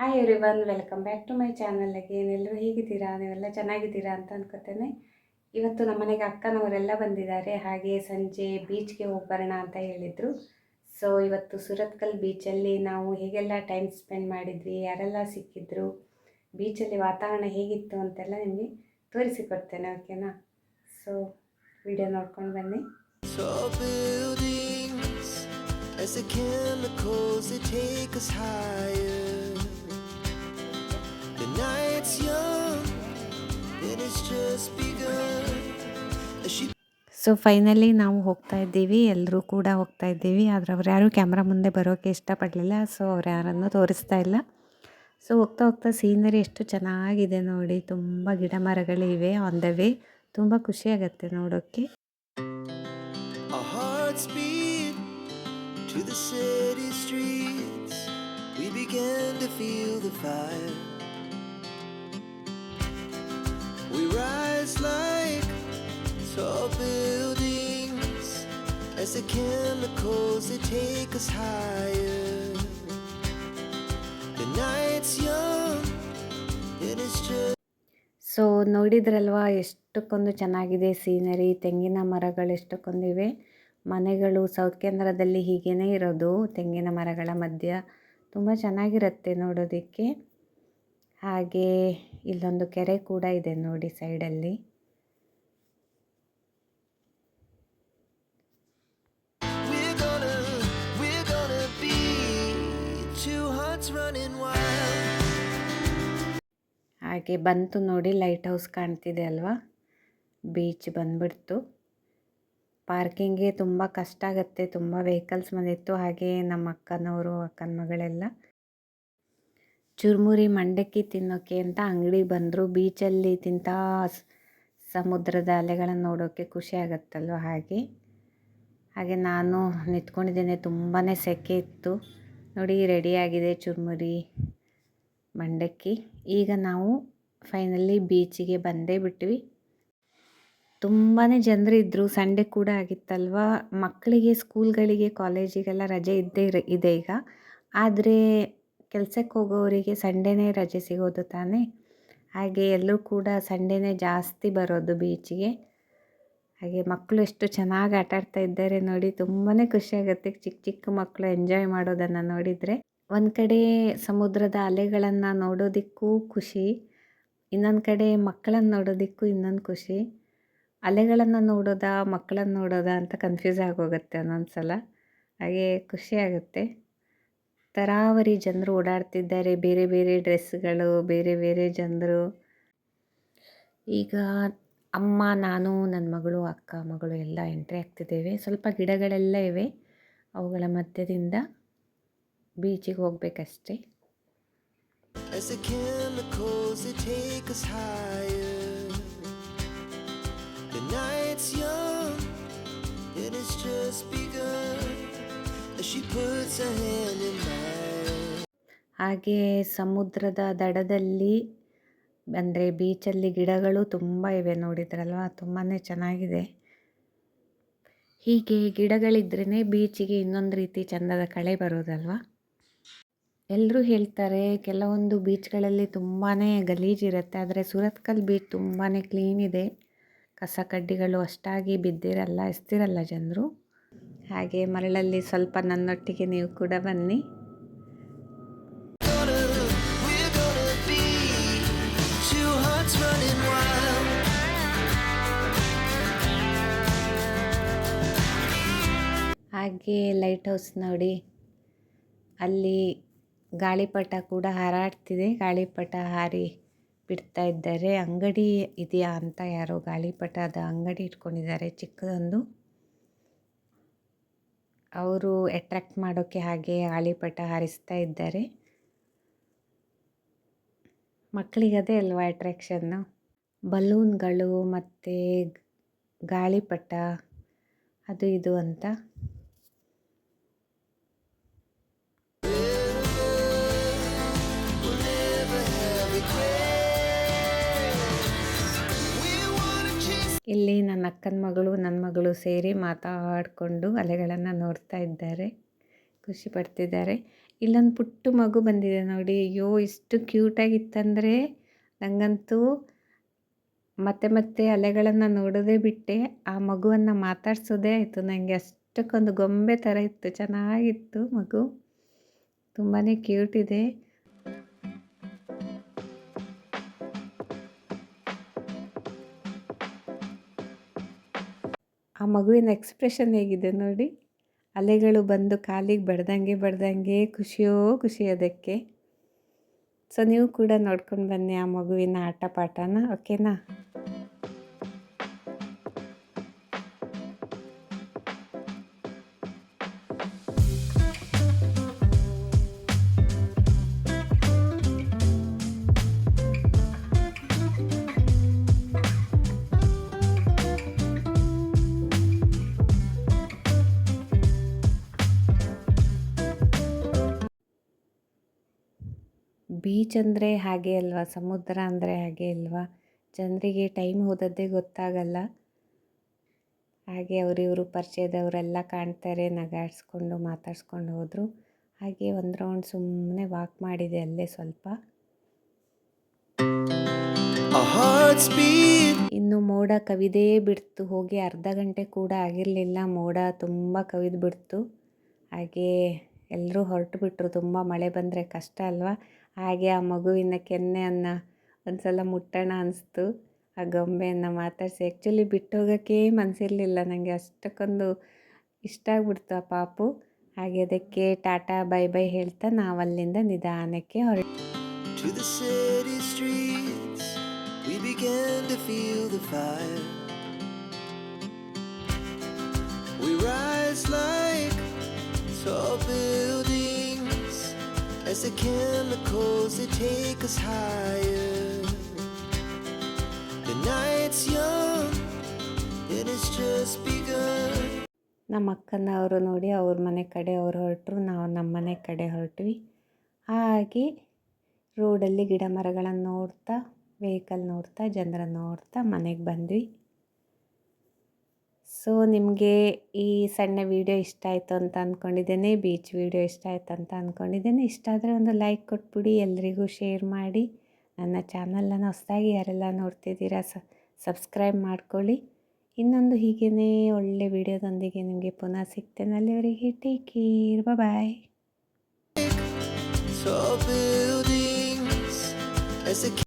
Hi everyone welcome back to my channel again ಎಲ್ಲರೂ ಹೇಗಿದ್ದೀರಾ? ನೀವೆಲ್ಲ ಚೆನ್ನಾಗಿದ್ದೀರಾ ಅಂತ ಅನ್ಕೋತೇನೆ. ಇವತ್ತು ನಮ್ಮ ಮನೆಗೆ ಅಕ್ಕನವರೆಲ್ಲ ಬಂದಿದ್ದಾರೆ. ಹಾಗೆ ಸಂಜೆ ಬೀಚ್ಗೆ ಹೋಗ್ಬರೋಣ ಅಂತ ಹೇಳಿದರು. ಸೊ ಇವತ್ತು ಸುರತ್ಕಲ್ ಬೀಚಲ್ಲಿ ನಾವು ಹೇಗೆಲ್ಲ ಟೈಮ್ ಸ್ಪೆಂಡ್ ಮಾಡಿದ್ವಿ, ಯಾರೆಲ್ಲ ಸಿಕ್ಕಿದ್ರು ಬೀಚಲ್ಲಿ ವಾತಾವರಣ ಹೇಗಿತ್ತು ಅಂತೆಲ್ಲ ನಿಮಗೆ ತೋರಿಸಿಕೊಡ್ತೇನೆ ಓಕೆನಾ ಸೊ ವಿಡಿಯೋ ನೋಡ್ಕೊಂಡು ಬನ್ನಿ. As the chemicals take us higher. Night's young and it's just begun. So finally ನಾವು ಹೋಗ್ತಾ ಇದ್ದೀವಿ. ಎಲ್ಲರೂ ಕೂಡ ಹೋಗ್ತಾ ಇದ್ದೀವಿ. ಆದರೆ ಅವ್ರು ಯಾರೂ ಕ್ಯಾಮ್ರಾ ಮುಂದೆ ಬರೋಕ್ಕೆ ಇಷ್ಟಪಡಲಿಲ್ಲ. ಸೊ ಅವ್ರು ಯಾರನ್ನು ತೋರಿಸ್ತಾ ಇಲ್ಲ. ಸೊ ಹೋಗ್ತಾ ಹೋಗ್ತಾ ಸೀನರಿ ಎಷ್ಟು ಚೆನ್ನಾಗಿದೆ ನೋಡಿ. ತುಂಬ ಗಿಡ ಮರಗಳಿವೆ ಆನ್ ದ ವೇ ತುಂಬ ಖುಷಿಯಾಗತ್ತೆ ನೋಡೋಕ್ಕೆ our hearts to the city streets. We began to feel the fire. We rise like tall buildings as the chemicals, they take us higher. The night's young and is just. So ನೋಡಿದ್ರಲ್ವಾ, ಎಷ್ಟಕ್ಕೊಂದು ಚೆನ್ನಾಗಿದೆ scenery, ತೆಂಗಿನ ಮರಗಳು ಎಷ್ಟಕ್ಕೊಂದಿವೆ ಮನೆಗಳು south ಕೇಂದ್ರದಲ್ಲಿ ಹೀಗೇ ಇರೋದು, ತೆಂಗಿನ ಮರಗಳ ಮಧ್ಯ ತುಂಬ ಚೆನ್ನಾಗಿರುತ್ತೆ ನೋಡೋದಕ್ಕೆ ಹಾಗೆ ಇಲ್ಲೊಂದು ಕೆರೆ ಕೂಡ ಇದೆ ನೋಡಿ ಸೈಡಲ್ಲಿ. ಹಾಗೆ ಬಂತು ನೋಡಿ ಲೈಟ್ ಹೌಸ್ ಕಾಣ್ತಿದೆ ಅಲ್ವಾ? ಬೀಚ್ ಬಂದ್ಬಿಡ್ತು. ಪಾರ್ಕಿಂಗ್ಗೆ ತುಂಬ ಕಷ್ಟ ಆಗುತ್ತೆ ತುಂಬ ವೆಹಿಕಲ್ಸ್ ಬಂದಿತ್ತು ಹಾಗೆ ನಮ್ಮ ಅಕ್ಕನವರು ಅಕ್ಕನ ಮಗಳೆಲ್ಲ. ಚುರುಮುರಿ ಮಂಡಕ್ಕಿ ತಿನ್ನೋಕ್ಕೆ ಅಂತ ಅಂಗಡಿಗೆ ಬಂದರು. ಬೀಚಲ್ಲಿ ತಿಂತ ಸಮುದ್ರದ ಅಲೆಗಳನ್ನು ನೋಡೋಕ್ಕೆ ಖುಷಿ ಆಗುತ್ತಲ್ವ ಹಾಗೆ? ಹಾಗೆ ನಾನು ನಿಂತ್ಕೊಂಡಿದ್ದೇನೆ ತುಂಬಾ ಸೆಕೆ ಇತ್ತು. ನೋಡಿ ರೆಡಿಯಾಗಿದೆ ಚುರುಮುರಿ ಮಂಡಕ್ಕಿ. ಈಗ ನಾವು ಫೈನಲಿ ಬೀಚಿಗೆ ಬಂದೇ ಬಿಟ್ವಿ. ತುಂಬಾ ಜನರು ಇದ್ದರು ಸಂಡೇ ಕೂಡ ಆಗಿತ್ತಲ್ವ? ಮಕ್ಕಳಿಗೆ ಸ್ಕೂಲ್ಗಳಿಗೆ ಕಾಲೇಜಿಗೆಲ್ಲ ರಜೆ ಇದ್ದೇ ಇದೆ ಈಗ. ಆದರೆ ಕೆಲಸಕ್ಕೆ ಹೋಗೋವರಿಗೆ ಸಂಡೇನೇ ರಜೆ ಸಿಗೋದು ತಾನೇ? ಹಾಗೆ ಎಲ್ಲರೂ ಕೂಡ ಸಂಡೇನೇ ಜಾಸ್ತಿ ಬರೋದು ಬೀಚಿಗೆ. ಹಾಗೆ ಮಕ್ಕಳು ಎಷ್ಟು ಚೆನ್ನಾಗಿ ಆಟ ಆಡ್ತಾ ಇದ್ದಾರೆ ನೋಡಿ ತುಂಬಾ ಖುಷಿಯಾಗುತ್ತೆ ಚಿಕ್ಕ ಚಿಕ್ಕ ಮಕ್ಕಳು ಎಂಜಾಯ್ ಮಾಡೋದನ್ನು ನೋಡಿದರೆ. ಒಂದು ಕಡೆ ಸಮುದ್ರದ ಅಲೆಗಳನ್ನು ನೋಡೋದಕ್ಕೂ ಖುಷಿ, ಇನ್ನೊಂದು ಕಡೆ ಮಕ್ಕಳನ್ನು ನೋಡೋದಕ್ಕೂ ಇನ್ನೊಂದು ಖುಷಿ. ಅಲೆಗಳನ್ನು ನೋಡೋದಾ, ಮಕ್ಕಳನ್ನು ನೋಡೋದಾ ಅಂತ ಕನ್ಫ್ಯೂಸ್ ಆಗೋಗುತ್ತೆ ಒಂದೊಂದು ಸಲ ಹಾಗೆ ಖುಷಿಯಾಗುತ್ತೆ ತರಾವರಿ ಜನರು ಓಡಾಡ್ತಿದ್ದಾರೆ. ಬೇರೆ ಬೇರೆ ಡ್ರೆಸ್ಗಳು, ಬೇರೆ ಬೇರೆ ಜನರು. ಈಗ ಅಮ್ಮ, ನಾನು ನನ್ನ ಮಗಳು, ಅಕ್ಕ, ಮಗಳು ಎಲ್ಲ ಎಂಟ್ರಿ ಆಗ್ತಿದ್ದೇವೆ. ಸ್ವಲ್ಪ ಗಿಡಗಳೆಲ್ಲ ಇವೆ. ಅವುಗಳ ಮಧ್ಯದಿಂದ ಬೀಚಿಗೆ ಹೋಗಬೇಕಷ್ಟೇ. As the ಹಾಗೆ ಸಮುದ್ರದ ದಡದಲ್ಲಿ, ಅಂದರೆ ಬೀಚಲ್ಲಿ ಗಿಡಗಳು ತುಂಬ ಇವೆ ನೋಡಿದ್ರಲ್ವ? ತುಂಬಾ ಚೆನ್ನಾಗಿದೆ. ಹೀಗೆ ಗಿಡಗಳಿದ್ರೇ ಬೀಚಿಗೆ ಇನ್ನೊಂದು ರೀತಿ ಚಂದದ ಕಳೆ ಬರೋದಲ್ವ? ಎಲ್ಲರೂ ಹೇಳ್ತಾರೆ, ಕೆಲವೊಂದು ಬೀಚ್ಗಳಲ್ಲಿ ತುಂಬಾ ಗಲೀಜಿರುತ್ತೆ ಆದರೆ ಸುರತ್ಕಲ್ ಬೀಚ್ ತುಂಬಾ ಕ್ಲೀನ್ ಇದೆ. ಕಸ ಕಡ್ಡಿಗಳು ಅಷ್ಟಾಗಿ ಬಿದ್ದಿರಲ್ಲ, ಎಸ್ತಿರಲ್ಲ ಜನರು. ಹಾಗೆ ಮರಳಲ್ಲಿ ಸ್ವಲ್ಪ ನನ್ನೊಟ್ಟಿಗೆ ನೀವು ಕೂಡ ಬನ್ನಿ. ಹಾಗೆ ಲೈಟ್ ಹೌಸ್ ನೋಡಿ. ಅಲ್ಲಿ ಗಾಳಿಪಟ ಕೂಡ ಹಾರಾಡ್ತಿದೆ. ಗಾಳಿಪಟ ಹಾರಿ ಬಿಡ್ತಾ ಇದ್ದಾರೆ. ಅಂಗಡಿ ಇದೆಯಾ ಅಂತ ಯಾರೋ ಗಾಳಿಪಟದ ಅಂಗಡಿ ಇಟ್ಕೊಂಡಿದ್ದಾರೆ ಚಿಕ್ಕದೊಂದು. ಅವರು ಅಟ್ರಾಕ್ಟ್ ಮಾಡೋಕ್ಕೆ ಹಾಗೆ ಆಳಿಪಟ ಹಾರಿಸ್ತಾ ಇದ್ದಾರೆ. ಮಕ್ಕಳಿಗೆ ಅದೇ ಅಲ್ವಾ ಅಟ್ರ್ಯಾಕ್ಷನ್ನು ಬಲೂನ್ಗಳು ಮತ್ತು ಗಾಳಿಪಟ, ಅದು ಇದು ಅಂತ. ಇಲ್ಲಿ ನನ್ನ ಅಕ್ಕನ ಮಗಳು ನನ್ನ ಮಗಳು ಸೇರಿ ಮಾತಾಡಿಕೊಂಡು ಅಲೆಗಳನ್ನು ನೋಡ್ತಾ ಇದ್ದಾರೆ. ಖುಷಿ ಪಡ್ತಿದ್ದಾರೆ. ಇಲ್ಲೊಂದು ಪುಟ್ಟ ಮಗು ಬಂದಿದೆ ನೋಡಿ. ಅಯ್ಯೋ, ಇಷ್ಟು ಕ್ಯೂಟಾಗಿತ್ತಂದರೆ ನನಗಂತೂ ಮತ್ತೆ ಮತ್ತೆ ಅಲೆಗಳನ್ನು ನೋಡೋದೇ ಬಿಟ್ಟೆ. ಆ ಮಗುವನ್ನು ಮಾತಾಡ್ಸೋದೇ ಆಯಿತು. ನನಗೆ ಅಷ್ಟಕ್ಕೊಂದು ಗೊಂಬೆ ಥರ ಇತ್ತು. ಚೆನ್ನಾಗಿತ್ತು ಮಗು. ತುಂಬಾ ಕ್ಯೂಟ್ ಇದೆ. ಆ ಮಗುವಿನ ಎಕ್ಸ್ಪ್ರೆಷನ್ ಹೇಗಿದೆ ನೋಡಿ. ಅಲೆಗಳು ಬಂದು ಕಾಲಿಗೆ ಬಡ್ದಂಗೆ ಬಡ್ದಂಗೆ ಖುಷಿಯೋ ಖುಷಿ ಅದಕ್ಕೆ ಸೊ ನೀವು ಕೂಡ ನೋಡ್ಕೊಂಡು ಬನ್ನಿ ಆ ಮಗುವಿನ ಆಟ ಪಾಠನ ಓಕೆನಾ ಬೀಚ್ ಅಂದರೆ ಹಾಗೆ ಅಲ್ವಾ? ಸಮುದ್ರ ಅಂದರೆ ಹಾಗೆ ಅಲ್ವಾ? ಜನರಿಗೆ ಟೈಮ್ ಹೋದದ್ದೇ ಗೊತ್ತಾಗಲ್ಲ. ಹಾಗೆ ಅವರಿವರು ಪರಿಚಯದವರೆಲ್ಲ ಕಾಣ್ತಾರೆ ನಗಾಡಿಸ್ಕೊಂಡು ಮಾತಾಡ್ಸ್ಕೊಂಡು ಹೋದರು. ಹಾಗೆ ಒಂದು ರೌಂಡ್ ಸುಮ್ಮನೆ ವಾಕ್ ಮಾಡಿದೆ ಅಲ್ಲೇ ಸ್ವಲ್ಪ. ಇನ್ನು ಮೋಡ ಕವಿದೇ ಬಿಡ್ತು. ಹೋಗಿ ಅರ್ಧ ಗಂಟೆ ಕೂಡ ಆಗಿರಲಿಲ್ಲ. ಮೋಡ ತುಂಬ ಕವಿದು ಬಿಡ್ತು ಹಾಗೆ ಎಲ್ಲರೂ ಹೊರಟು ಬಿಟ್ಟರು ತುಂಬ ಮಳೆ ಬಂದರೆ ಕಷ್ಟ ಅಲ್ವಾ? ಹಾಗೆ ಆ ಮಗುವಿನ ಕೆನ್ನೆಯನ್ನು ಒಂದು ಸಲ ಮುಟ್ಟೋಣ ಅನಿಸ್ತು. ಆ ಗೊಂಬೆಯನ್ನು ಮಾತಾಡಿಸಿ ಆ್ಯಕ್ಚುಲಿ ಬಿಟ್ಟು ಹೋಗೋಕ್ಕೆ ಮನಸ್ಸಿರಲಿಲ್ಲ ನನಗೆ ಅಷ್ಟಕ್ಕೊಂದು ಇಷ್ಟ ಆಗ್ಬಿಡ್ತು ಆ ಪಾಪು. ಹಾಗೆ ಅದಕ್ಕೆ ಟಾಟಾ ಬೈ ಬೈ ಹೇಳ್ತಾ ನಾವು ಅಲ್ಲಿಂದ ನಿಧಾನಕ್ಕೆ ಹೊರ To the city streets, we began to feel the fire. We rise like tall buildings. As the chemicals they take us higher. The night's young, it has just begun. ನಮ್ಮ ಅಕ್ಕನವರು ನೋಡಿ ಅವ್ರ ಮನೆ ಕಡೆ ಅವ್ರು ಹೊರಟರು ನಾವು ನಮ್ಮ ಮನೆ ಕಡೆ ಹೊರಟ್ವಿ ಹಾಗೆ ರೋಡಲ್ಲಿ ಗಿಡ ಮರಗಳನ್ನು ನೋಡ್ತಾ ವೆಹಿಕಲ್ ನೋಡ್ತಾ ಜನರನ್ನು ನೋಡ್ತಾ ಮನೆಗೆ ಬಂದ್ವಿ ಸೊ ನಿಮಗೆ ಈ ಸಣ್ಣ ವಿಡಿಯೋ ಇಷ್ಟ ಆಯಿತು ಅಂತ ಅಂದ್ಕೊಂಡಿದ್ದೇನೆ ಬೀಚ್ ವಿಡಿಯೋ ಇಷ್ಟ ಆಯ್ತು ಅಂತ ಅಂದ್ಕೊಂಡಿದ್ದೇನೆ ಇಷ್ಟ ಆದರೆ ಒಂದು ಲೈಕ್ ಕೊಟ್ಬಿಡಿ, ಎಲ್ರಿಗೂ ಶೇರ್ ಮಾಡಿ. ನನ್ನ ಚಾನಲನ್ನು ಹೊಸದಾಗಿ ಯಾರೆಲ್ಲ ನೋಡ್ತಿದ್ದೀರಾ ಸಬ್ಸ್ಕ್ರೈಬ್ ಮಾಡ್ಕೊಳ್ಳಿ. ಇನ್ನೊಂದು ಹೀಗೇ ಒಳ್ಳೆ ವಿಡಿಯೋದೊಂದಿಗೆ ನಿಮಗೆ ಪುನಃ ಸಿಗ್ತೇನೆ. ಅಲ್ಲಿವರೆಗೆ take care bye So buildings as